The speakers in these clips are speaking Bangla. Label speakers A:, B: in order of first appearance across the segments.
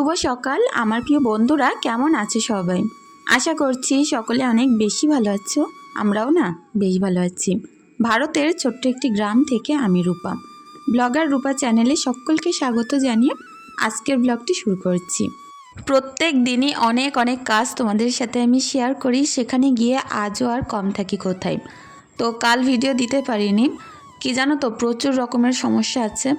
A: শুভ সকাল। আমার প্রিয় বন্ধুরা, কেমন আছে সবাই? আশা করছি সকলে অনেক বেশি ভালো আছো। আমরাও না বেশ ভালো আছি। ভারতের ছোট্ট একটি গ্রাম থেকে আমি রূপা। ব্লগার রূপা চ্যানেলে সকলকে স্বাগত জানিয়ে আজকের ব্লগটি শুরু করছি। প্রত্যেক দিনই অনেক অনেক কাজ তোমাদের সাথে আমি শেয়ার করি। সেখানে গিয়ে আজও আর কম থাকি কোথায়? তো কাল ভিডিও দিতে পারিনি। কি জানো তো, প্রচুর রকমের সমস্যা আছে।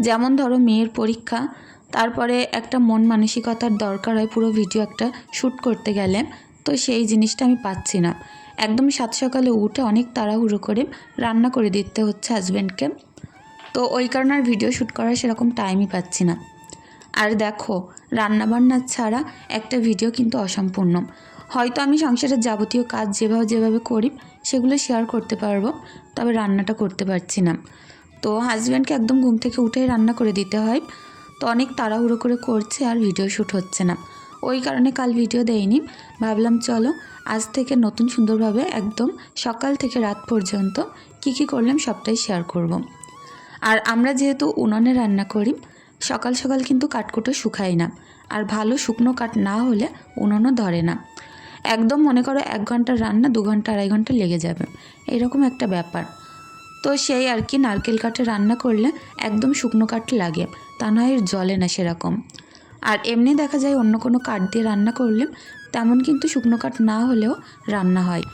A: যেমন ধরো মেয়ের পরীক্ষা তারপরে একটা মন মানসিকতার দরকার হয়, পুরো ভিডিও একটা শ্যুট করতে গেলে। তো সেই জিনিসটা আমি পাচ্ছি না। একদম সাত সকালে উঠে অনেক তাড়াহুড়ো করে রান্না করে দিতে হচ্ছে হাজব্যান্ডকে তো ওই কারণে আর ভিডিও শ্যুট করার সেরকম টাইমই পাচ্ছি না। আর দেখো, রান্নাবান্না ছাড়া একটা ভিডিও কিন্তু অসম্পূর্ণ। হয়তো আমি সংসারের যাবতীয় কাজ যেভাবে যেভাবে করি, সেগুলো শেয়ার করতে পারব, তবে রান্নাটা করতে পারছি না। তো হাজব্যান্ডকে একদম ঘুম থেকে উঠেই রান্না করে দিতে হয়। তো অনেক তাড়াহুড়ো করে করছে আর ভিডিও শ্যুট হচ্ছে না। ওই কারণে কাল ভিডিও দেয়নি ভাবলাম চলো, আজ থেকে নতুন সুন্দরভাবে একদম সকাল থেকে রাত পর্যন্ত কি কি করলাম সবটাই শেয়ার করব। আর আমরা যেহেতু উনুনে রান্না করি, সকাল সকাল কিন্তু কাঠকুটো শুকাই না। আর ভালো শুকনো কাঠ না হলে উনুনও ধরে না। একদম মনে করো এক ঘণ্টার রান্না, দু ঘণ্টা, আড়াই ঘণ্টা লেগে যাবে। এরকম একটা ব্যাপার। তো সেই আর কি নারকেল কাঠে রান্না করলে একদম শুকনো কাঠ লাগে। তা নয় জলে না সেরকম। আর এমনি দেখা যায় অন্য কোনো কাঠ দিয়ে রান্না করলে তেমন কিন্তু শুকনো কাঠ না হলেও রান্না হয়।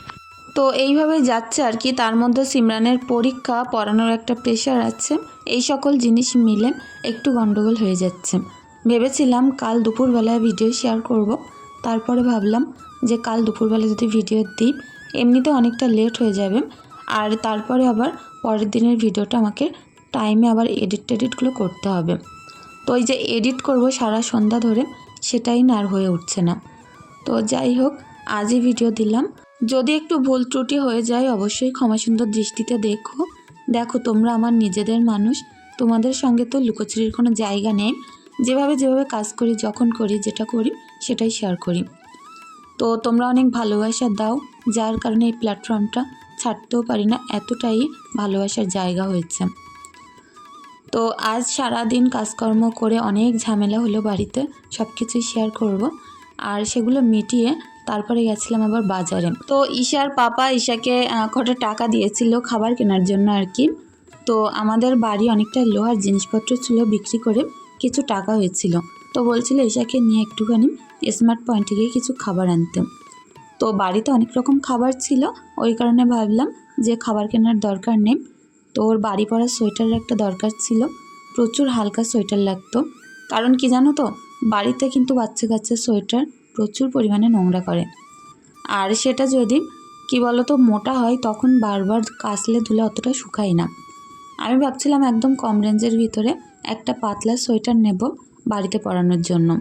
A: তো এইভাবে যাচ্ছে আর কি। তার মধ্যে সিমরানের পরীক্ষা, পড়ানোর একটা প্রেশার আছে। এই সকল জিনিস মিলে একটু গন্ডগোল হয়ে যাচ্ছে। ভেবেছিলাম কাল দুপুরবেলায় ভিডিও শেয়ার করব। তারপরে ভাবলাম যে কাল দুপুরবেলা যদি ভিডিও দিই, এমনিতে অনেকটা লেট হয়ে যাবে। আর তারপরে আবার পরের দিনের ভিডিওটা আমাকে টাইমে আবার এডিট টেডিটগুলো করতে হবে। তো ওই যে এডিট করব সারা সন্ধ্যা ধরে, সেটাই না আর হয়ে উঠছে না। তো যাই হোক, আজই ভিডিও দিলাম। যদি একটু ভুল ত্রুটি হয়ে যায়, অবশ্যই ক্ষমা সুন্দর দৃষ্টিতে দেখো। দেখো, তোমরা আমার নিজেদের মানুষ। তোমাদের সঙ্গে তো লুকোচুরির কোনো জায়গা নেই। যেভাবে যেভাবে কাজ করি, যখন করি, যেটা করি, সেটাই শেয়ার করি। তো তোমরা অনেক ভালোবাসা দাও, যার কারণে এই প্ল্যাটফর্মটা ছাড়তেও পারি না। এতটাই ভালোবাসার জায়গা হয়েছে। তো আজ সারা দিন কাজকর্ম করে অনেক ঝামেলা হলো বাড়িতে সব কিছুই শেয়ার করব। আর সেগুলো মিটিয়ে তারপরে গেছিলাম আবার বাজারে। তো ঈশার পাপা ঈশাকে কটা টাকা দিয়েছিল খাবার কেনার জন্য আর কি। তো আমাদের বাড়ি অনেকটা লোহার জিনিসপত্র ছিল বিক্রি করে কিছু টাকা হয়েছিল। তো বলছিল ঈশাকে নিয়ে একটুখানি স্মার্ট পয়েন্টে গিয়ে কিছু খাবার আনতে। তো বাড়িতে অনেক রকম খাবার ছিল, ওই কারণে ভাবলাম যে খাবার কেনার দরকার নেই। তো ওর বাড়ি পরা সোয়েটারের একটা দরকার ছিল। প্রচুর হালকা সোয়েটার লাগতো। কারণ কি জানো তো? বাড়িতে কিন্তু বাচ্চা কাচ্চা সোয়েটার প্রচুর পরিমাণে নোংরা করে। আর সেটা যদি, কি বলতো, মোটা হয়, তখন বারবার কাচলে ধুলে অতটা শুকায় না। আমি ভাবছিলাম একদম কম রেঞ্জের ভিতরে একটা পাতলা সোয়েটার নেব বাড়িতে পরানোর জন্য।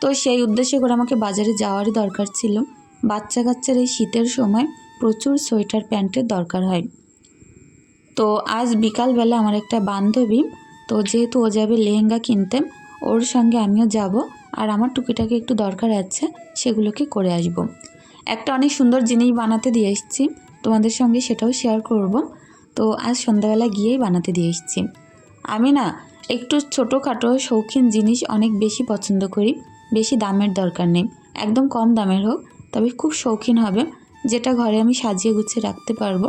A: তো সেই উদ্দেশ্যে করে আমাকে বাজারে যাওয়ারই দরকার ছিল। বাচ্চা কাচ্চার এই শীতের সময় প্রচুর সোয়েটার প্যান্টের দরকার হয়। তো আজ বিকালবেলা আমার একটা বান্ধবী, তো যেহেতু ও যাবে লেহেঙ্গা কিনতে, ওর সঙ্গে আমিও যাব আর আমার টুকিটাকি একটু দরকার আছে, সেগুলোকে করে আসব। একটা অনেক সুন্দর জিনিস বানাতে দিয়ে এসেছি, তোমাদের সঙ্গে সেটাও শেয়ার করব। তো আজ সন্ধ্যাবেলা গিয়েই বানাতে দিয়ে এসেছি। আমি না, একটু ছোটোখাটো শৌখিন জিনিস অনেক বেশি পছন্দ করি, বেশি দামের দরকার নেই, একদম কম দামের হোক, তবে খুব শৌখিন হবে, যেটা ঘরে আমি সাজিয়ে গুছিয়ে রাখতে পারব।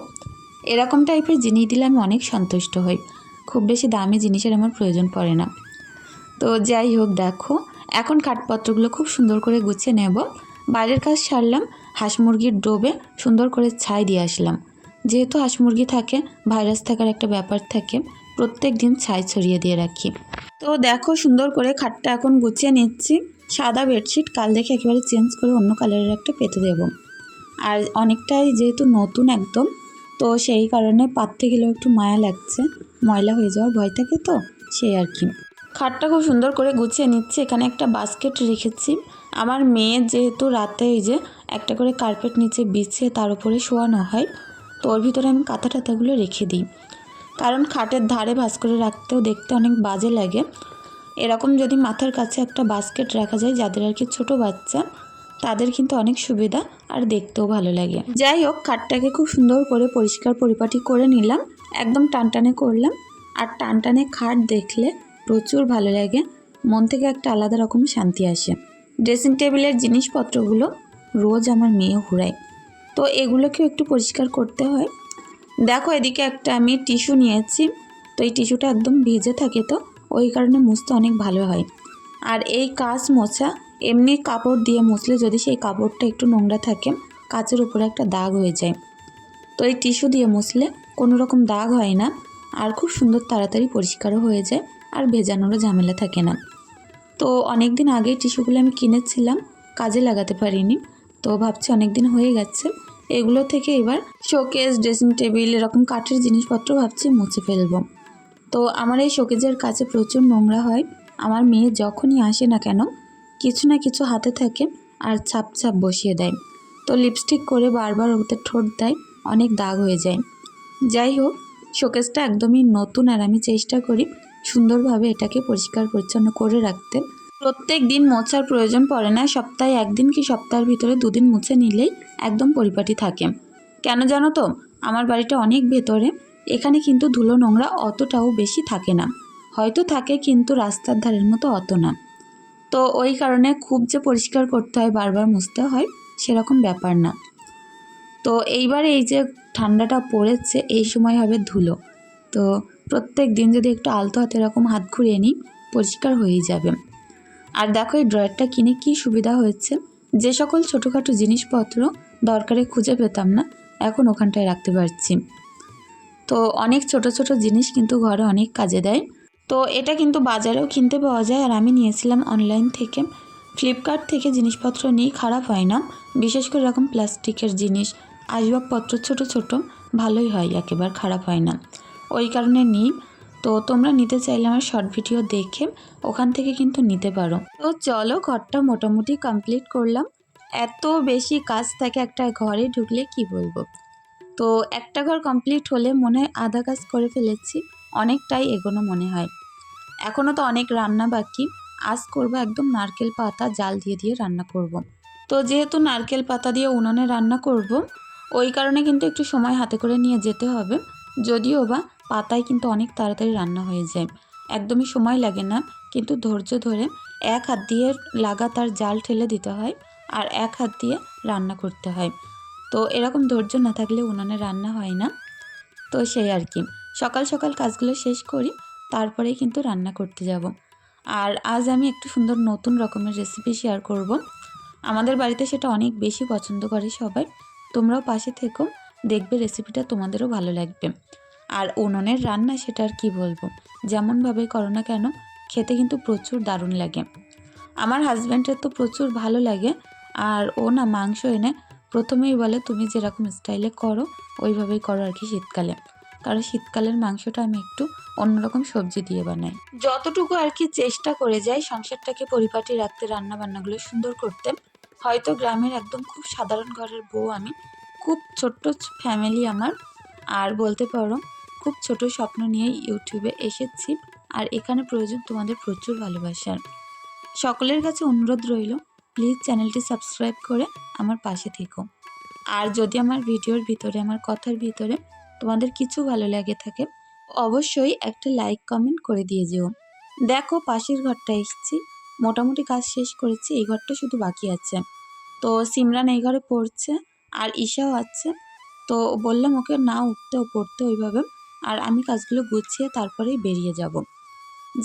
A: এরকম টাইপের জিনিস দিলে আমি অনেক সন্তুষ্ট হই। খুব বেশি দামি জিনিসের আমার প্রয়োজন পড়ে না। তো যাই হোক, দেখো, এখন কাঠপত্রগুলো খুব সুন্দর করে গুছিয়ে নেব। বাইরের কাজ সারলাম, হাঁস মুরগির ডোবে সুন্দর করে ছাই দিয়ে আসলাম। যেহেতু হাঁস মুরগি থাকে, ভাইরাস থাকার একটা ব্যাপার থাকে, প্রত্যেক দিন ছাই ছড়িয়ে দিয়ে রাখি। তো দেখো, সুন্দর করে খাটটা এখন গুছিয়ে নিচ্ছি। সাদা বেডশিট কাল দেখে একেবারে চেঞ্জ করে অন্য কালারের একটা পেতে দেবো। আর অনেকটাই যেহেতু নতুন একদম তো সেই কারণে পাততে গেলেও একটু মায়া লাগছে। ময়লা হয়ে যাওয়ার ভয় থাকে তো, সেই আর কি। খাটটা খুব সুন্দর করে গুছিয়ে নিচ্ছি, এখানে একটা বাস্কেট রেখেছি। আমার মেয়ে যেহেতু রাতে এই যে একটা করে কার্পেট নিচে বিছিয়ে তার উপরে শোয়ানো হয়, তো ওর ভিতরে আমি কাঁথা টাথাগুলো রেখে দিই। কারণ খাটের ধারে ভাস করে রাখতেও দেখতে অনেক বাজে লাগে। এরকম যদি মাথার কাছে একটা বাস্কেট রাখা যায়, যাদের আর কি ছোটো বাচ্চা তাদের কিন্তু অনেক সুবিধা আর দেখতেও ভালো লাগে। যাই হোক, খাটটাকে খুব সুন্দর করে পরিষ্কার পরিপাটি করে নিলাম। একদম টানটানে করলাম। আর টানটানে খাট দেখলে প্রচুর ভালো লাগে। মন থেকে একটা আলাদা রকম শান্তি আসে। ড্রেসিং টেবিলের জিনিসপত্রগুলো রোজ আমার মেয়ে ঘুরায়। তো এগুলোকেও একটু পরিষ্কার করতে হয়। দেখো, এদিকে একটা আমি টিস্যু নিয়েছি। তো এই টিস্যুটা একদম ভিজে থাকে তো, ওই কারণে মুছতে অনেক ভালো হয়। আর এই কাজ মোছা এমনি কাপড় দিয়ে মুছলে যদি সেই কাপড়টা একটু নোংরা থাকে, কাচের উপরে একটা দাগ হয়ে যায়। তো এই টিস্যু দিয়ে মুছলে কোনো রকম দাগ হয় না আর খুব সুন্দর তাড়াতাড়ি পরিষ্কারও হয়ে যায় আর ভেজানোরও ঝামেলা থাকে না। তো অনেক দিন আগে টিস্যুগুলো আমি কিনেছিলাম, কাজে লাগাতে পারিনি। তো ভাবছি অনেক দিন হয়ে গেছে, এগুলো থেকে এবার শোকেস, ড্রেসিং টেবিল এরকম কাঠের জিনিসপত্র ভাবছি মুছে ফেলব। তো আমার এই শোকেজের কাছে প্রচুর নোংরা হয়, আমার মেয়ে যখনই আসে না কেন কিছু না কিছু হাতে থাকে আর ছাপ ছাপ বসিয়ে দেয়। তো লিপস্টিক করে বারবার ওতে ঠোঁট দেয়, অনেক দাগ হয়ে যায়। যাই হোক, শোকেসটা একদমই নতুন আর আমি চেষ্টা করি সুন্দরভাবে এটাকে পরিষ্কার পরিচ্ছন্ন করে রাখতে। প্রত্যেক দিন মোছার প্রয়োজন পড়ে না, সপ্তাহে একদিন কি সপ্তাহের ভিতরে দুদিন মুছে নিলেই একদম পরিপাটি থাকে। কেন জানো তো? আমার বাড়িটা অনেক ভেতরে, এখানে কিন্তু ধুলো নোংরা অতটাও বেশি থাকে না। হয়তো থাকে কিন্তু রাস্তার ধারের মতো অত না। তো ওই কারণে খুব যে পরিষ্কার করতে হয়, বারবার মুছতে হয়, সেরকম ব্যাপার না। তো এইবার এই যে ঠান্ডাটা পড়েছে, এই সময় হবে ধুলো। তো প্রত্যেক দিন যদি একটু আলতো হাতে এরকম হাত ঘুরিয়ে নিই, পরিষ্কার হয়েই যাবে। আর দেখো এই ড্রয়ারটা কিনে কি সুবিধা হয়েছে? যে সকল ছোটোখাটো জিনিসপত্র দরকারে খুঁজে পেতাম না, এখন ওখানটায় রাখতে পারছি। তো অনেক ছোট ছোট জিনিস কিন্তু ঘরে অনেক কাজে দেয়। তো এটা কিন্তু বাজারেও কিনতে পাওয়া যায় আর আমি নিয়েছিলাম অনলাইন থেকে। ফ্লিপকার্ট থেকে জিনিসপত্র নিয়ে খারাপ হয় না। বিশেষ করে এরকম প্লাস্টিকের জিনিস, আসবাবপত্র ছোট ছোট, ভালোই হয়, একেবারে খারাপ হয় না। ওই কারণে নিই। তো তোমরা নিতে চাইলে আমার শর্ট ভিডিও দেখে ওখান থেকে কিন্তু নিতে পারো। তো চলো ঘরটা মোটামুটি কমপ্লিট করলাম। এত বেশি কাজ থাকে একটা ঘরে ঢুকলে কি বলব? তো একটা ঘর কমপ্লিট হলে মনে হয় আধা কাজ করে ফেলেছি। অনেকটাই এগোনো মনে হয়। এখনও তো অনেক রান্না বাকি। আজ করব একদম নারকেল পাতা জাল দিয়ে দিয়ে রান্না করব। তো যেহেতু নারকেল পাতা দিয়ে উনুনে রান্না করব, ওই কারণে কিন্তু একটু সময় হাতে করে নিয়ে যেতে হবে। যদিও বা পাতায় কিন্তু অনেক তাড়াতাড়ি রান্না হয়ে যায়। একদমই সময় লাগে না, কিন্তু ধৈর্য ধরে এক হাত দিয়ে লাগাতার জাল ঠেলে দিতে হয় আর এক হাত দিয়ে রান্না করতে হয়। তো এরকম ধৈর্য না থাকলে উনানে রান্না হয় না। তো সেই আর কি। সকাল সকাল কাজগুলো শেষ করি, তারপরেই কিন্তু রান্না করতে যাব। আর আজ আমি একটু সুন্দর নতুন রকমের রেসিপি শেয়ার করব। আমাদের বাড়িতে সেটা অনেক বেশি পছন্দ করে সবাই। তোমরাও পাশে থেকো, দেখবে রেসিপিটা তোমাদেরও ভালো লাগবে। আর উনুনের রান্না সেটা আর কী বলব? যেমনভাবে করো না কেন, খেতে কিন্তু প্রচুর দারুণ লাগে। আমার হাজব্যান্ডের তো প্রচুর ভালো লাগে, আর ও না মাংস এনে প্রথমেই বলে, তুমি যেরকম স্টাইলে করো, ওইভাবেই করো আর কি শীতকালে। কারণ শীতকালের মাংসটা আমি একটু অন্যরকম সবজি দিয়ে বানাই। যতটুকু আর কি চেষ্টা করে যাই সংসারটাকে পরিপাটি রাখতে রান্না বান্নাগুলো সুন্দর করতে, হয়তো গ্রামের একদম খুব সাধারণ ঘরের বউ আমি, খুব ছোট্ট ফ্যামিলি আমার, আর বলতে পারো খুব ছোট স্বপ্ন নিয়ে ইউটিউবে এসেছি, আর এখানে প্রয়োজন তোমাদের প্রচুর ভালোবাসার। সকলের কাছে অনুরোধ রইল প্লিজ চ্যানেলটি সাবস্ক্রাইব করে আমার পাশে থেকো। আর যদি আমার ভিডিওর ভিতরে, আমার কথার ভিতরে তোমাদের কিছু ভালো লাগে থাকে, অবশ্যই একটা লাইক কমেন্ট করে দিয়ে যেও। দেখো পাশের ঘরটা এসেছি, মোটামুটি কাজ শেষ করেছি, এই ঘরটা শুধু বাকি আছে। তো সিমরান এই ঘরে পড়ছে, আর ঈশাও আছে। তো বললাম ওকে না উঠতে ও পড়তে ওইভাবে, আর আমি কাজগুলো গুছিয়ে তারপরেই বেরিয়ে যাব।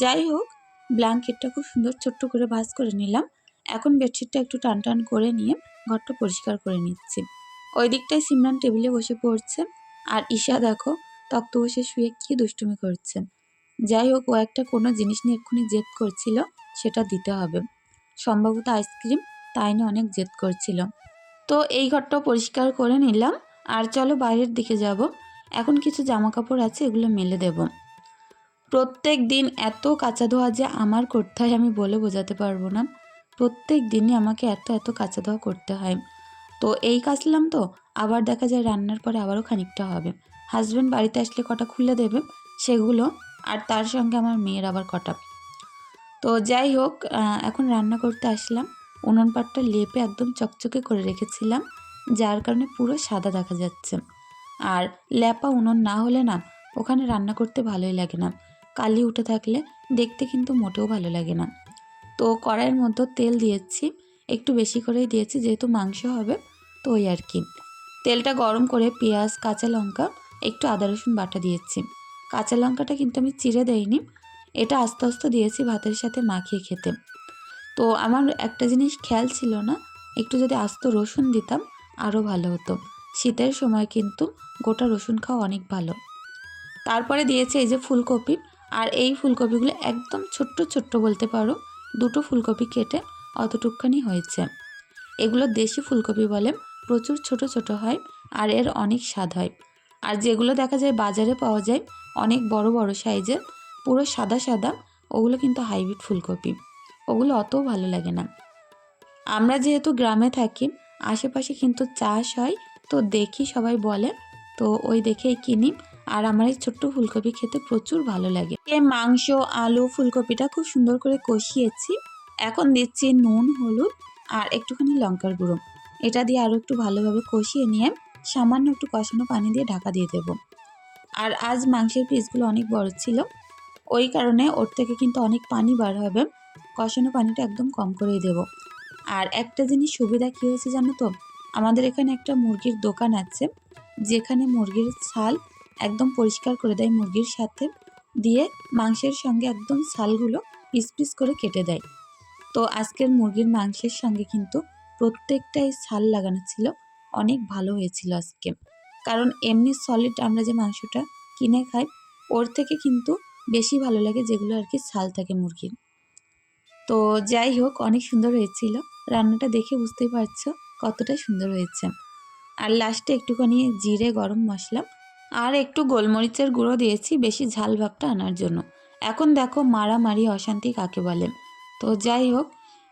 A: যাই হোক, ব্ল্যাঙ্কেটটা খুব সুন্দর ছোট্ট করে ভাঁজ করে নিলাম। এখন বেডশিটটা একটু টান টান করে নিয়ে ঘরটা পরিষ্কার করে নিচ্ছি। ওই দিকটায় সিমরান টেবিলে বসে পড়ছে। আর ঈশা দেখো, তক্ত বসে শুয়ে কী দুষ্টুমি করছে। যাই হোক, ও একটা কোনো জিনিস নিয়ে এক্ষুনি জেদ করছিল, সেটা দিতে হবে। সম্ভবত আইসক্রিম, তাই নিয়ে অনেক জেদ করছিল। তো এই ঘরটাও পরিষ্কার করে নিলাম, আর চলো বাইরের দিকে যাব। এখন কিছু জামা কাপড় আছে, এগুলো মেলে দেব। প্রত্যেক দিন এত কাঁচা ধোয়া যে আমার করতে হয়, আমি বলে বোঝাতে পারব না। প্রত্যেক দিনই আমাকে এত এত কাঁচা ধোয়া করতে হয়। তো এই কাচলাম তো, আবার দেখা যায় রান্নার পরে আবারও খানিকটা হবে। হাজব্যান্ড বাড়িতে আসলে কটা খুলে দেবে সেগুলো, আর তার সঙ্গে আমার মেয়ের আবার কটা। তো যাই হোক এখন রান্না করতে আসলাম। উনুন পাটটা লেপে একদম চকচকে করে রেখেছিলাম, যার কারণে পুরো সাদা দেখা যাচ্ছে। আর ল্যাপা উনুন না হলে না, ওখানে রান্না করতে ভালোই লাগে না। কালি উঠে থাকলে দেখতে কিন্তু মোটেও ভালো লাগে না। তো কড়াইয়ের মধ্যে তেল দিয়েছি, একটু বেশি করেই দিয়েছি, যেহেতু মাংস হবে। তো ওই আর কি। তেলটা গরম করে পেঁয়াজ, কাঁচা লঙ্কা, একটু আদা, রসুন বাটা দিয়েছি। কাঁচা লঙ্কাটা কিন্তু আমি চিড়ে দেইনি। এটা আস্তে আস্তে দিয়েছি ভাতের সাথে মাখিয়ে খেতে। তো আমার একটা জিনিস খেয়াল ছিল না, একটু যদি আস্ত রসুন দিতাম আরও ভালো হতো। শীতের সময় কিন্তু গোটা রসুন খাওয়া অনেক ভালো। তারপরে দিয়েছে এই যে ফুলকপি। আর এই ফুলকপিগুলো একদম ছোট্ট ছোট্ট বলতে পারো, দুটো ফুলকপি কেটে অতটুকখানি হয়েছে। এগুলো দেশি ফুলকপি বলে প্রচুর ছোট ছোট হয় আর এর অনেক স্বাদ হয়। আর যেগুলো দেখা যায় বাজারে পাওয়া যায়, অনেক বড় বড় সাইজের, পুরো সাদা সাদা, ওগুলো কিন্তু হাইব্রিড ফুলকপি। ওগুলো অতও ভালো লাগে না। আমরা যেহেতু গ্রামে থাকি, আশেপাশে কিন্তু চাষ হয়, তো দেখি সবাই বলে, তো ওই দেখেই কিনি। আর আমার এই ছোট্ট ফুলকপি খেতে প্রচুর ভালো লাগে। এ মাংস, আলু, ফুলকপিটা খুব সুন্দর করে কষিয়েছি। এখন দিচ্ছি নুন, হলুদ আর একটুখানি লঙ্কার গুঁড়ো। এটা দিয়ে আরও একটু ভালোভাবে কষিয়ে নিয়ে সামান্য একটু কষানো পানি দিয়ে ঢাকা দিয়ে দেব। আর আজ মাংসের পিসগুলো অনেক বড় ছিল, ওই কারণে ওর থেকে কিন্তু অনেক পানি বার হবে। কষানো পানিটা একদম কম করেই দেব। আর একটা জিনিস সুবিধা কী হয়েছে জানো তো? আমাদের এখানে একটা মুরগির দোকান আছে, যেখানে মুরগির ছাল একদম পরিষ্কার করে দেয় মুরগির সাথে, দিয়ে মাংসের সঙ্গে একদম ছালগুলো পিস পিস করে কেটে দেয়। তো আজকের মুরগির মাংসের সঙ্গে কিন্তু প্রত্যেকটাই ছাল লাগানো ছিল, অনেক ভালো হয়েছিল আজকে। কারণ এমনি সলিড আমরা যে মাংসটা কিনে খাই, ওর থেকে কিন্তু বেশি ভালো লাগে যেগুলো আর কি ছাল থাকে মুরগির। তো যাই হোক, অনেক সুন্দর হয়েছিল। রান্নাটা দেখে বুঝতেই পারছ কতটা সুন্দর হয়েছে। আর লাস্টে একটুখানি জিরে, গরম মশলা আর একটু গোলমরিচের গুঁড়ো দিয়েছি, বেশি ঝাল ভাবটা আনার জন্য। এখন দেখো মারামারি, অশান্তি কাকে বলে? তো যাই হোক,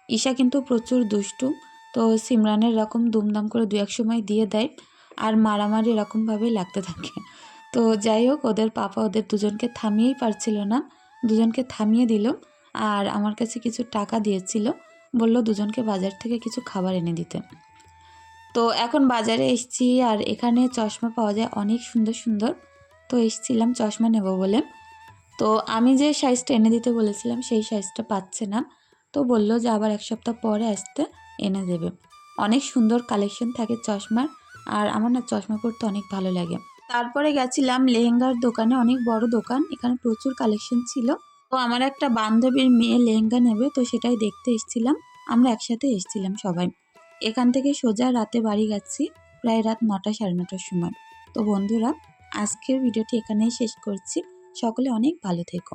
A: ঈশা কিন্তু প্রচুর দুষ্টু তো সিমরানের এরকম দুমদাম করে দু এক সময় দিয়ে দেয় আর মারামারি এরকমভাবেই লাগতে থাকে। তো যাই হোক, ওদের পাপা ওদের দুজনকে থামিয়েই পারছিল না। দুজনকে থামিয়ে দিল আর আমার কাছে কিছু টাকা দিয়েছিল। বলল দুজনকে বাজার থেকে কিছু খাবার এনে দিতে। তো এখন বাজারে এসছি আর এখানে চশমা পাওয়া যায় অনেক সুন্দর সুন্দর। তো এসছিলাম চশমা নেব বলে। তো আমি যে সাইজটা এনে দিতে বলেছিলাম সেই সাইজটা পাচ্ছে না। তো বলল যে আবার এক সপ্তাহ পরে আসতে। এনে দেবে। অনেক সুন্দর কালেকশন থাকে চশমার, আর আমার না চশমা পরতে অনেক ভালো লাগে। তারপরে গেছিলাম লেহেঙ্গার দোকানে, অনেক বড় দোকান, এখানে প্রচুর কালেকশন ছিল। তো আমার একটা বান্ধবীর মেয়ে লেহেঙ্গা নেবে, তো সেটাই দেখতে এসেছিলাম। আমরা একসাথে এসেছিলাম সবাই। এখান থেকে সোজা রাতে বাড়ি গেছি, প্রায় রাত নটা, সাড়ে নটার সময়। তো বন্ধুরা, আজকের ভিডিওটি এখানেই শেষ করছি। সকলে অনেক ভালো থেকো।